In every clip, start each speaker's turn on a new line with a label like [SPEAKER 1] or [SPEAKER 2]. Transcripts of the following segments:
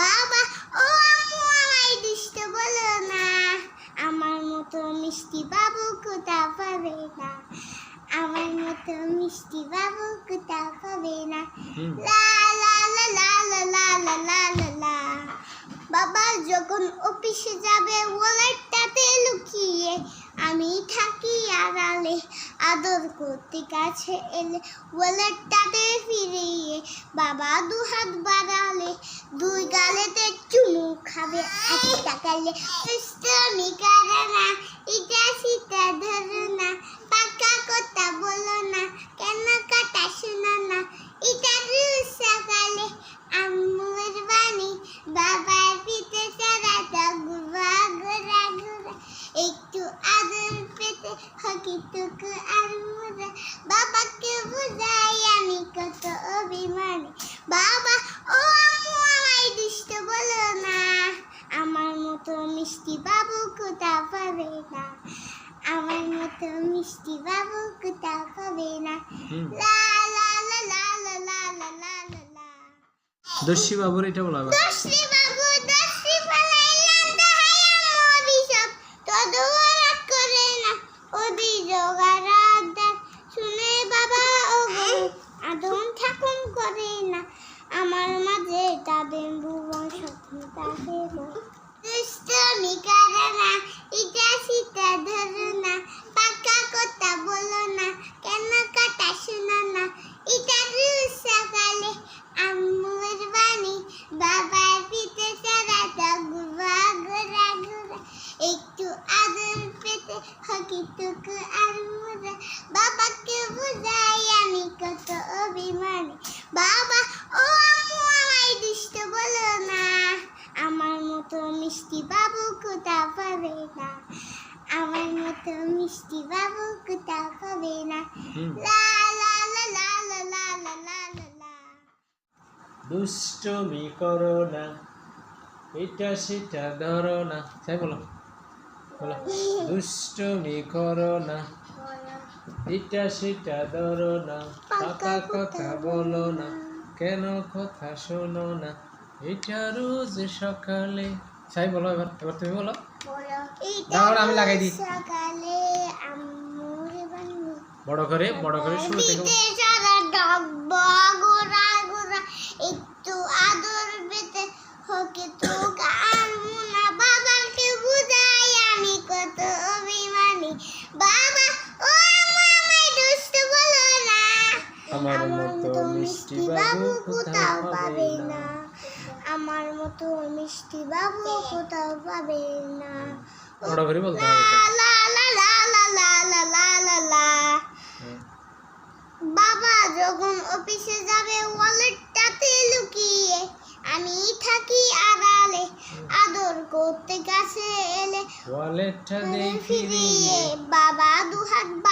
[SPEAKER 1] বাবা ও আম্মু আমায় দুষ্ট বলো না। আমার মতো মিষ্টি বাবু কোথা পাবে না? আমার মতো মিষ্টি বাবু কোথা পাবে না? লা লা লা লা লা লা লা লা লা লা। বাবা যখন অফিসে যাবে ওয়ালেটটাতে লুকিয়ে আমি থাকি আড়ালে। আদর করতে কাছে এলে ওয়ালেটটাতে ফিরিয়ে বাবা দু হাত বাড়ালে, দুই গালেতে চুমু খাবে, একটা গালে দুষ্টমি করে না, এটা সীতা ধরে না, পাকা কথা বলো না, কেন কাটা শোনো না এটা রোজ সকালে আম্মুর বাণী বাবার পিঠে সারাটা ঘুরা ঘুরা ঘুরা একটু আদর পেতে হকিটুকু আর মুরা বাবাকে বুঝাই আমি কত অভিমানী বাবা ও আম্মু আমায় দুষ্ট বলো না আমার মতো মিষ্টি বাবু কোথাও পাবে না মতো মিষ্টি বাবু কোথাও পাবে না লা লা লা লা লা লা লা লা লা লা
[SPEAKER 2] দস্যি বাবুর এটা বলা
[SPEAKER 1] দশটি বাবু দশটি পালাইলাম তাহাই আমার অভিশাপ তদুও রাগ করে না অভিযোগ আর আবদার শুনে বাবা ও গো আদম ঠাকুম করে না আমার মাঝে তাদের ভুবন স্বপ্ন তাকে দুষ্টমি করে না ইটা সিটা ধরো না পাকা কথা বলো না কেন কাটা শোনো না ইটা রোজ সকালে আম্মুর বাণী বাবার পিঠে সারাটা ঘুরা ঘুরা ঘুরা একটু আদর পেতে হকিটুকু আর মুরা বাবাকে বুঝাই আমি কত অভিমানী বাবা ও আম্মু আমায় দুষ্ট বলো না আমার মতো মিষ্টি বাবু কোথাও পাবে না আমার মতো মিষ্টি বাবু কোথাও পাবে না লা লা লা লা লা লা লা লা লা
[SPEAKER 2] দুষ্টমি করো না এটা সেটা ধরো না তাই বলো বলো দুষ্টমি করো না। এটা সেটা ধরো না। পাকা কথা বলো না। কেন কথা শোনো না? এটা রোজ সকালে। সাই বলো এবার এবার তুমি বলো। দাঁড়াও, আমি লাগাই দিই।
[SPEAKER 1] সকালে
[SPEAKER 2] বড় করে বড় করে শুরু থেকে মিষ্টি বাবু কোথাও পাবে না।
[SPEAKER 1] আমার মতো মিষ্টি বাবু কোথাও পাবে না।
[SPEAKER 2] বড় করে বলতে হবে
[SPEAKER 1] লা লা লা লা লা লা লা লা লা। বাবা যখন অফিসে যাবে ওয়ালেটটাতে লুকিয়ে আমি থাকি আড়ালে। আদর করতে কাছে এলে
[SPEAKER 2] ওয়ালেটটা
[SPEAKER 1] ফিরিয়ে
[SPEAKER 2] ফিরিয়ে।
[SPEAKER 1] বাবা দু হাত বাড়ালে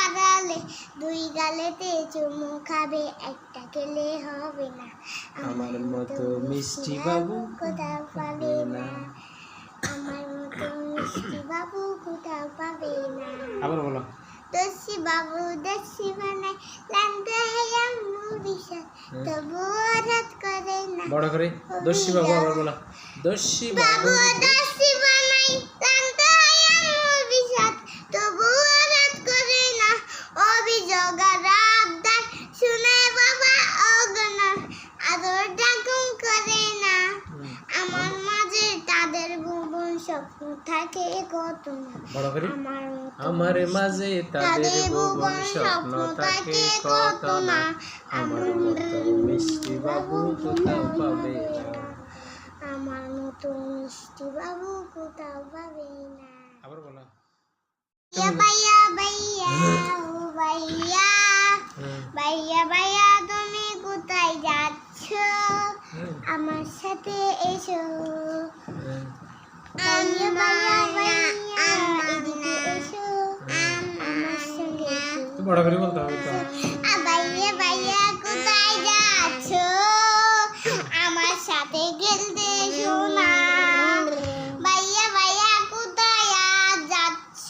[SPEAKER 1] দুই গালেতে চুমু খাবে একটা খেলে হবে না।
[SPEAKER 2] আমার মতো মিষ্টি বাবু
[SPEAKER 1] কোথাও পাবে না। আমার মতো মিষ্টি বাবু কোথাও পাবে না।
[SPEAKER 2] আবার বলো।
[SPEAKER 1] দস্যি বাবু দস্যি বানাই লানতে হায়াম মুবিশা তবু রাত করে না।
[SPEAKER 2] বড় করে। দস্যি বাবু আবার বলো। দস্যি বাবু
[SPEAKER 1] বাবু দস্যি বানাই লানতে হায়াম মুবিশা তবু রাত করে না অভিযোগ আর আবদার শুনে বাবা অগণর আদর ডাকুম করে না
[SPEAKER 2] হুম,
[SPEAKER 1] আমার মাঝে তাদের ভুবন স্বপ্ন থাকে কত না আমার
[SPEAKER 2] মাঝে তাদের ভুবন স্বপ্ন থাকে কত না। আমার মতো মিষ্টি বাবু কোথাও পাবে না।
[SPEAKER 1] আমার মতো মিষ্টি বাবু কোথাও পাবে না।
[SPEAKER 2] আবার বলো।
[SPEAKER 1] ভাইয়া ভাইয়া ও ভাইয়া। ভাইয়া ভাইয়া তুমি কোথায় যাচ্ছ? আমার সাথে এসো।
[SPEAKER 2] বড় করে বলতে হবে তো।
[SPEAKER 1] কোথায় যাচ্ছ? আমার সাথে খেলতে এসো না ভাইয়া ভাইয়া কোথায় যাচ্ছ?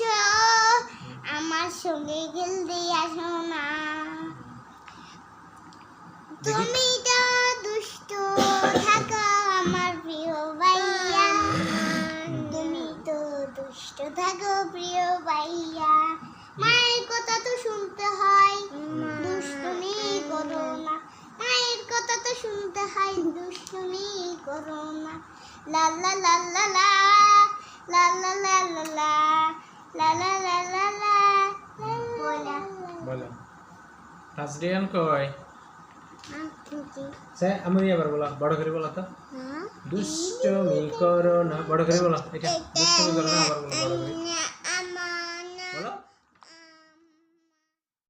[SPEAKER 1] আমার সঙ্গে খেলতে আসো না। তুমি গো প্রিয় ভাইয়া মায়ের কথা তো শুনতে হয় দুষ্টুমি করো না। মায়ের কথা তো শুনতে হয় দুষ্টুমি করো না। লা লা লা লা লা লা লা লা লা লা লা লা লা লা
[SPEAKER 2] রাজডিয়ান কয়? সে আমি আবার বলা বড় করে বলা তো।
[SPEAKER 1] হ্যাঁ?
[SPEAKER 2] দুষ্টমি করো না বড় করে বলা এটা দুষ্টমি করো না আবার বলা বড় করে।